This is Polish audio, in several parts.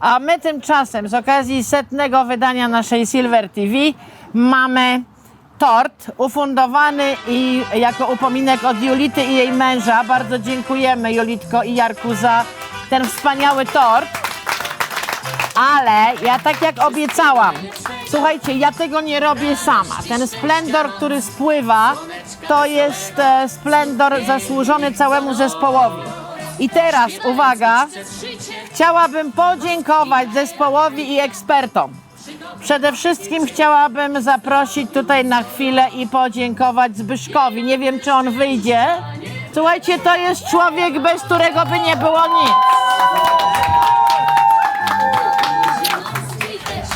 A my tymczasem z okazji setnego wydania naszej Silver TV mamy tort ufundowany i jako upominek od Julity i jej męża. Bardzo dziękujemy Julitko i Jarku za ten wspaniały tort. Ale ja tak jak obiecałam, słuchajcie, ja tego nie robię sama. Ten splendor, który spływa, to jest e, splendor zasłużony całemu zespołowi. I teraz, uwaga, chciałabym podziękować zespołowi i ekspertom. Przede wszystkim chciałabym zaprosić tutaj na chwilę i podziękować Zbyszkowi. Nie wiem, czy on wyjdzie. Słuchajcie, to jest człowiek, bez którego by nie było nic.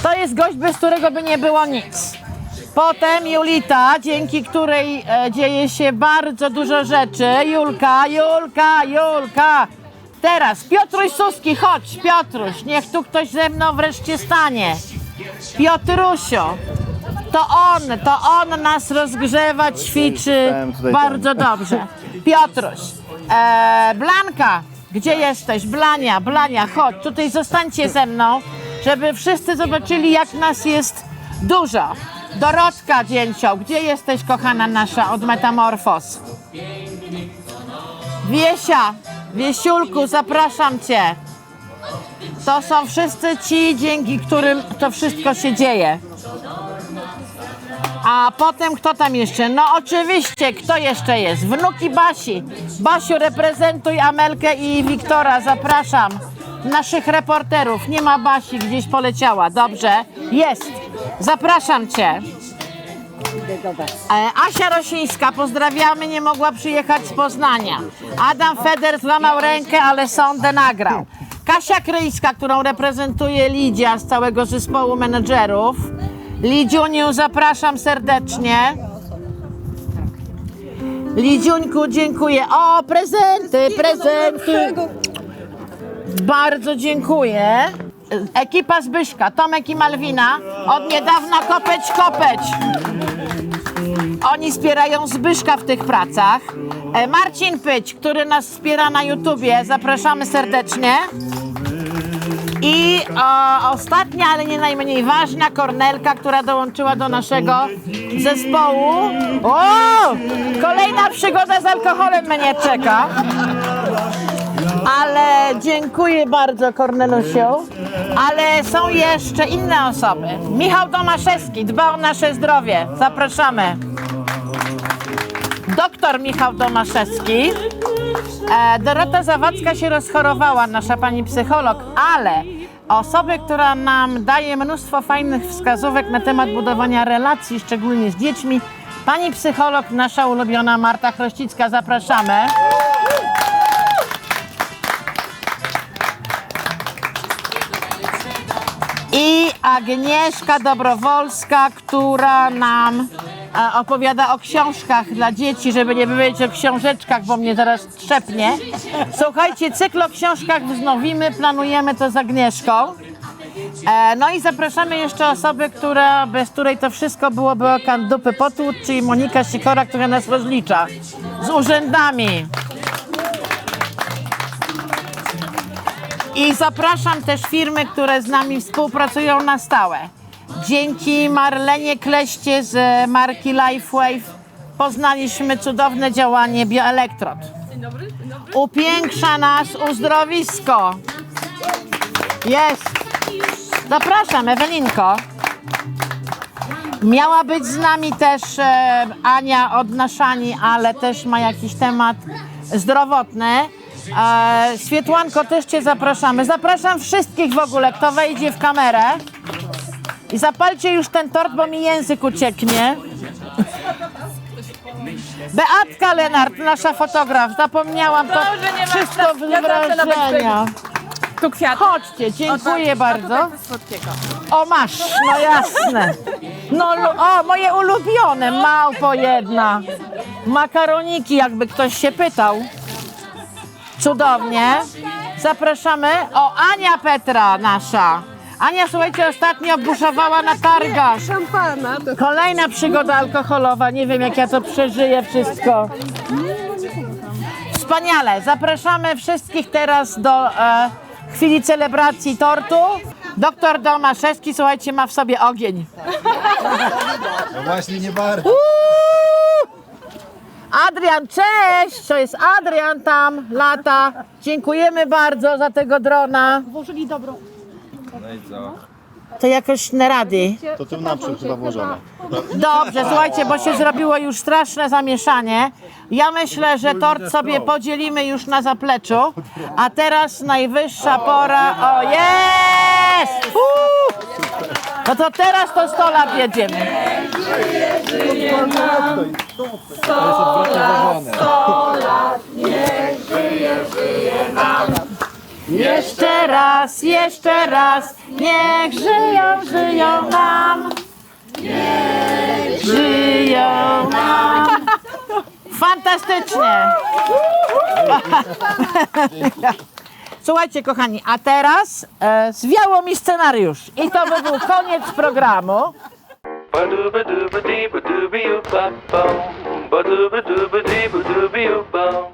To jest gość, bez którego by nie było nic. Potem Julita, dzięki której e, dzieje się bardzo dużo rzeczy. Julka, Julka, Julka. Teraz Piotruś Suski, chodź Piotruś, niech tu ktoś ze mną wreszcie stanie. Piotrusiu, to on, to on nas rozgrzewa, ćwiczy bardzo dobrze. Piotruś, e, Blanka, gdzie jesteś? Blania, Blania, chodź, tutaj zostańcie ze mną, żeby wszyscy zobaczyli, jak nas jest dużo. Dorotka Dzięcioł, gdzie jesteś, kochana nasza, od Metamorfos? Wiesia, Wiesiulku, zapraszam Cię. To są wszyscy ci, dzięki którym to wszystko się dzieje. A potem kto tam jeszcze? No oczywiście, kto jeszcze jest? Wnuki Basi. Basiu, reprezentuj Amelkę i Wiktora, zapraszam. Naszych reporterów. Nie ma Basi, gdzieś poleciała. Dobrze, jest. Zapraszam Cię. E, Asia Rosińska, pozdrawiamy, nie mogła przyjechać z Poznania. Adam Feder złamał rękę, ale sądę nagrał. Kasia Kryjska, którą reprezentuje Lidia z całego zespołu menedżerów. Lidziuniu, zapraszam serdecznie. Lidziuńku, dziękuję. O, prezenty, prezenty. Bardzo dziękuję. Ekipa Zbyszka, Tomek i Malwina. Od niedawna kopeć, kopeć. Oni wspierają Zbyszka w tych pracach. E, Marcin Pyć, który nas wspiera na YouTubie, zapraszamy serdecznie. I o, ostatnia, ale nie najmniej ważna, Kornelka, która dołączyła do naszego zespołu. O! Kolejna przygoda z alkoholem mnie czeka. Ale dziękuję bardzo Kornelusiu. Ale są jeszcze inne osoby. Michał Tomaszewski dba o nasze zdrowie. Zapraszamy. Doktor Michał Tomaszewski. E, Dorota Zawadzka się rozchorowała, nasza pani psycholog, ale osobę, która nam daje mnóstwo fajnych wskazówek na temat budowania relacji, szczególnie z dziećmi, pani psycholog, nasza ulubiona Marta Chrościcka, zapraszamy. Agnieszka Dobrowolska, która nam e, opowiada o książkach dla dzieci, żeby nie powiedzieć o książeczkach, bo mnie zaraz trzepnie. Słuchajcie, cykl o książkach wznowimy, planujemy to z Agnieszką. E, no i zapraszamy jeszcze osobę, która, bez której to wszystko byłoby okan dupy potłuc, czyli Monika Sikora, która nas rozlicza z urzędami. I zapraszam też firmy, które z nami współpracują na stałe. Dzięki Marlenie Kleście z marki Lifewave poznaliśmy cudowne działanie Bioelektrod. Upiększa nas uzdrowisko. Jest. Zapraszam, Ewelinko. Miała być z nami też e, Ania od Naszani, ale też ma jakiś temat zdrowotny. E, Swietłanko, też Cię zapraszamy. Zapraszam wszystkich w ogóle, kto wejdzie w kamerę. I zapalcie już ten tort, bo mi język ucieknie. Beatka Lenart, nasza fotograf. Zapomniałam to Dobrze, nie ma wszystko spraw. Ja zawsze nawet wrażenia. Tu kwiaty. Chodźcie, dziękuję A bardzo. słodkiego. O, masz, no jasne. No, lu- o, moje ulubione, małpo jedna. Makaroniki, jakby ktoś się pytał. Cudownie. Zapraszamy. O, Ania Petra nasza. Ania, słuchajcie, ostatnio buszowała na targach. Szampana. Kolejna przygoda alkoholowa. Nie wiem, jak ja to przeżyję wszystko. Wspaniale. Zapraszamy wszystkich teraz do e, chwili celebracji tortu. Doktor Domaszewski, słuchajcie, ma w sobie ogień. No właśnie nie bardzo. Adrian, cześć! To jest Adrian tam, lata. Dziękujemy bardzo za tego drona. Włożyli dobrą. No i co? To jakoś na rady. To tym naprzód chyba włożone. Dobrze, słuchajcie, bo się zrobiło już straszne zamieszanie. Ja myślę, że tort sobie podzielimy już na zapleczu. A teraz najwyższa pora. O, jest! Uuu! No to teraz to 100 lat jedziemy. Jeszcze raz, jeszcze raz, niech żyją, żyją nam. Niech żyją nam. Fantastycznie. Słuchajcie, kochani, a teraz e, zwiało mi scenariusz. I to by był koniec programu. Ba-doo-ba-doo-ba-dee-ba-doo-ba-doo-ba-bum. Ba-doo-ba-doo-ba-dee-ba-doo-ba-doo-bum.